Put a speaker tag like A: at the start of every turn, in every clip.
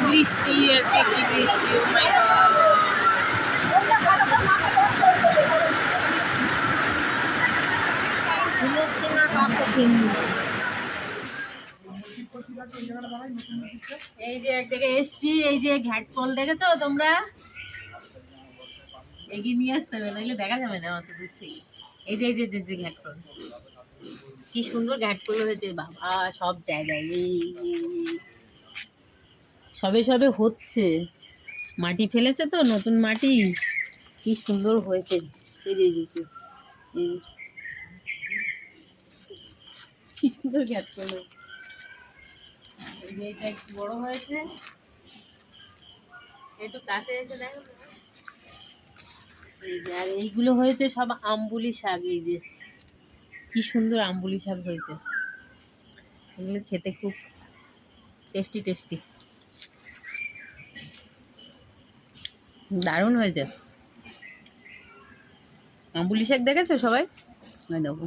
A: বৃষ্টি আজকে কি বৃষ্টি? ও মাই এই যে এক জায়গায় এসছি এই যে ঘ্যাট কল দেখেছ তোমরা? এগিয়ে নিয়ে আসতে হবে নইলে দেখা যাবে না অত দূর থেকে। এই যে এই যে যে- ঘ্যাট কল। কি সুন্দর ঘ্যাট কল হয়েছে বাবা সব জায়গায়। এই। সবে সবে হচ্ছে। মাটি ফেলেছে তো, নতুন মাটি। কি সুন্দর হয়েছে। এই যে, এই। কি সুন্দর ঘ্যাট করল। এই যে, এটা একটু বড় হয়েছে। একটু কাছে এসে দেখো এই যে, আর এইগুলো হয়েছে সব আম্বুলি শাক, এই যে। কি সুন্দর আম্বুলি শাক হয়েছে। এগুলো খেতে খুব টেস্টি টেস্টি। দারুণ হয়েছে। আম্বুলি শাক দেখেছ সবাই? দেখো।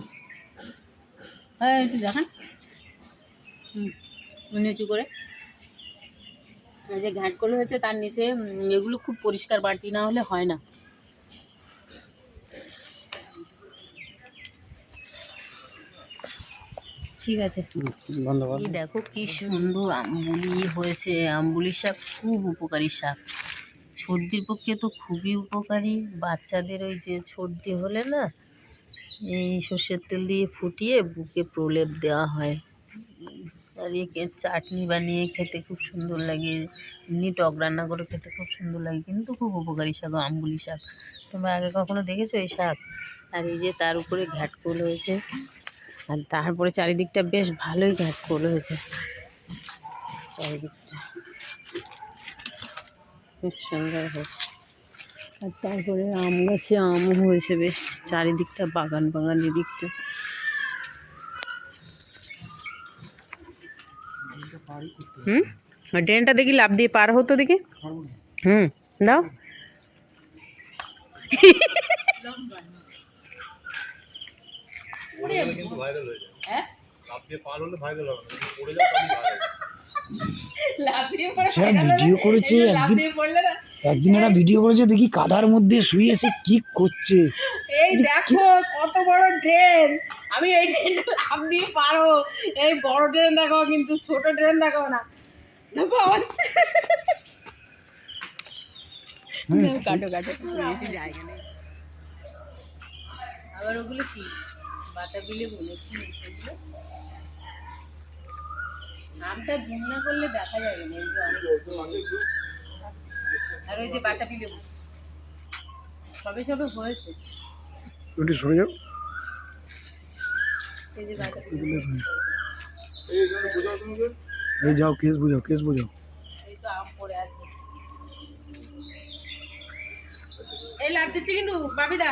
A: হ্যাঁ একটু দেখান। নিচু করে। যে ঘাটগুলো হয়েছে তার নিচে এগুলো খুব পরিষ্কার বাটি না হলে হয় না। ঠিক আছে।
B: ধন্যবাদ।
A: দেখো কি সুন্দর আম্বুলি হয়েছে। আম্বুলি শাক খুব উপকারী শাক। সর্দির পক্ষে তো খুবই উপকারী। বাচ্চাদের ওই যে সর্দি হলে না, এই সর্ষের তেল দিয়ে ফুটিয়ে বুকে প্রলেপ দেওয়া হয়। আর একে চাটনি বানিয়ে খেতে খুব সুন্দর লাগে। এমনি টক রান্না করে খেতে খুব সুন্দর লাগে, কিন্তু খুব উপকারী শাক আম্বুলি শাক। তোমরা আগে কখনো দেখেছ এই শাক? আর এই যে তার উপরে ঘাটকোল হয়েছে। আর তারপরে চারিদিকটা বেশ ভালোই ঘাটকোল হয়েছে। চারিদিকটা। খুব সুন্দর হয়েছে। আর তারপরে আম গাছে আমও হয়েছে বেশ চারিদিকটা বাগান বাগান এদিকটা। হুম? আর ড্রেনটা দেখি লাভ দিয়ে পার হতো দেখি। হুম দাও। হ্যাঁ লাভ দিয়ে পড়ে
B: আচ্ছা ভিডিও করেছে
A: লাভ
B: একদিন
A: দিয়ে পড়লে না?
B: একদিন একটা ভিডিও করেছে দেখি কাদার মধ্যে শুয়ে এসে কি করছে।
A: এই দেখো কত বড় ড্রেন আমি এই ড্রেনটা লাভ দিয়ে পারো এই বড় ড্রেন দেখো কিন্তু ছোট ড্রেন দেখো না। দেখো কাটো কাটো। বেশি জায়গা নেই। আবার ওগুলো কি? বাতাবি লেবু নাকি নামটা জুম না করলে দেখা যাবে না এই যে অনেক। আর ওই যে বাতাবি লেবু সবে সবে হয়েছে।
B: একটু সরে যাও। এই যাও কেস বোঝাও কেস বোঝাও।
A: এই তো আম পড়ে আছে। এই লাভ দিচ্ছি কিন্তু বাবিদা